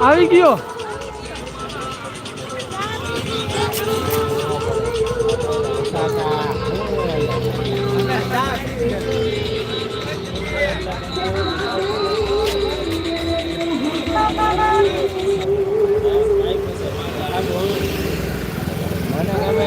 આવી ગયો. મને ગમે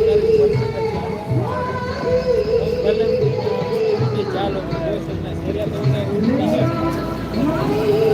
જાય હા જો